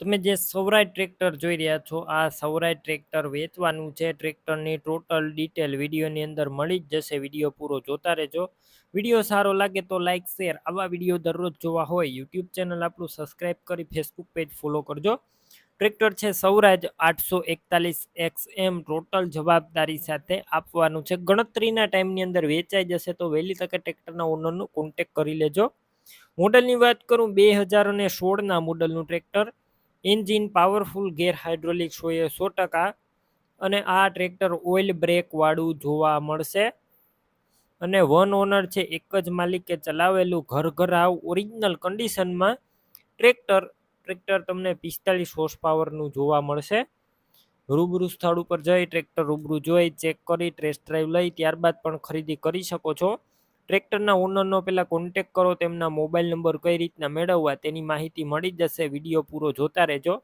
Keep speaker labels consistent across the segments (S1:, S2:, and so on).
S1: તમે જે સૌરાય ટ્રેક્ટર જોઈ રહ્યા છો, આ સૌરાય ટ્રેક્ટર વેચવાનું છે. ટ્રેક્ટરની ટોટલ ડિટેલ વિડીયોની અંદર મળી જ જશે. વીડિયો પૂરો જોતા રહેજો. વીડિયો સારો લાગે તો લાઇક શેર આવા વીડિયો દરરોજ જોવા હોય, યુટ્યુબ ચેનલ આપણું સબસ્ક્રાઈબ કરી ફેસબુક પેજ ફોલો કરજો. ટ્રેક્ટર છે સૌરાજ આઠસો એકતાલીસ એક્સ એમ ટોટલ જવાબદારી સાથે આપવાનું છે. ગણતરીના ટાઈમની અંદર વેચાઈ જશે તો વહેલી તકે ટ્રેક્ટરના ઓનરનો કોન્ટેક કરી લેજો. મોડલની વાત કરું, બે હજાર અને સોળના મોડલનું tractor. Engine powerful gear hydraulic સો સો ટકા અને આ ટ્રેક્ટર ઓઇલ બ્રેકવાળું જોવા મળશે. અને વન ઓનર છે, એક જ માલિકે ચલાવેલું ઘર ઘર આવ ઓરિજિનલ કન્ડિશનમાં ટ્રેક્ટર ટ્રેક્ટર તમને પિસ્તાલીસ હોર્સ પાવરનું જોવા મળશે. રૂબરૂ સ્થળ ઉપર જઈ ટ્રેક્ટર રૂબરૂ જોઈ, ચેક કરી ટેસ્ટ ડ્રાઈવ લઈ, ત્યારબાદ પણ ખરીદી કરી શકો છો. ટ્રેક્ટરના ઓનરનો પહેલાં કોન્ટેક કરો, તેમના મોબાઈલ નંબર કઈ રીતના મેળવવા તેની માહિતી મળી જશે. વીડિયો પૂરો જોતા રહેજો.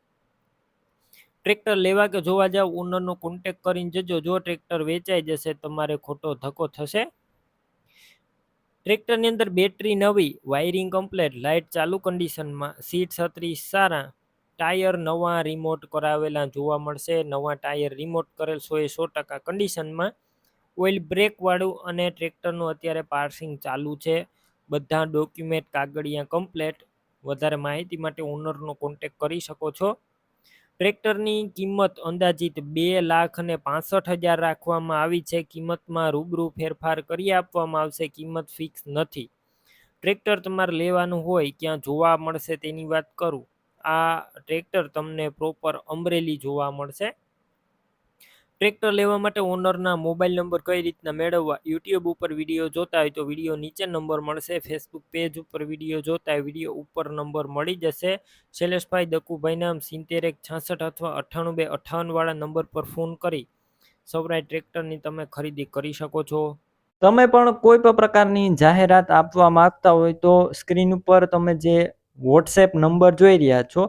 S1: ટ્રેક્ટર લેવા કે જોવા જાવ, ઓનરનો કોન્ટેક કરીને જજો. જો ટ્રેક્ટર વેચાઈ જશે, તમારે ખોટો ધક્કો થશે. ટ્રેક્ટરની અંદર બેટરી નવી વાયરિંગ કમ્પ્લેટ લાઇટ ચાલુ કન્ડિશનમાં સીટ છત્રીસ સારા, ટાયર નવા રિમોટ કરાવેલા જોવા મળશે. નવા ટાયર રિમોટ કરેલ સો એ સો ટકા કન્ડિશનમાં ઓઇલ બ્રેકવાળું અને ટ્રેક્ટરનું અત્યારે પાર્સિંગ ચાલુ છે. બધા ડોક્યુમેન્ટ, કાગળિયા કમ્પ્લેટ. વધારે માહિતી માટે ઓનરનો કોન્ટેક કરી શકો છો. ટ્રેક્ટરની કિંમત અંદાજિત બે લાખ અને પાસઠ હજાર રાખવામાં આવી છે. કિંમતમાં રૂબરૂ ફેરફાર કરી આપવામાં આવશે. કિંમત ફિક્સ નથી. ટ્રેક્ટર તમારે લેવાનું હોય, ક્યાં જોવા મળશે તેની વાત કરું. આ ટ્રેક્ટર તમને પ્રોપર અમરેલી જોવા મળશે. ટ્રેક્ટર લેવા માટે ઓનરના મોબાઈલ નંબર કઈ રીતના મેળવવા? યુટ્યુબ ઉપર વીડિયો જોતા હોય તો વીડિયો નીચે નંબર મળશે, ફેસબુક પેજ ઉપર વીડિયો જોતા હોય, વીડિયો ઉપર નંબર મળી જશે. શૈલેષભાઈ દકુભાઈ નામ સિત્તેર એક છાસઠ અથવા અઠ્ઠાણું બે અઠ્ઠાવનવાળા નંબર પર ફોન કરી. સૌરાય ટ્રેક્ટરની તમે ખરીદી કરી શકો છો.
S2: તમે પણ કોઈ પણ પ્રકારની જાહેરાત આપવા માંગતા હોય તો સ્ક્રીન ઉપર તમે જે વોટ્સએપ નંબર જોઈ રહ્યા છો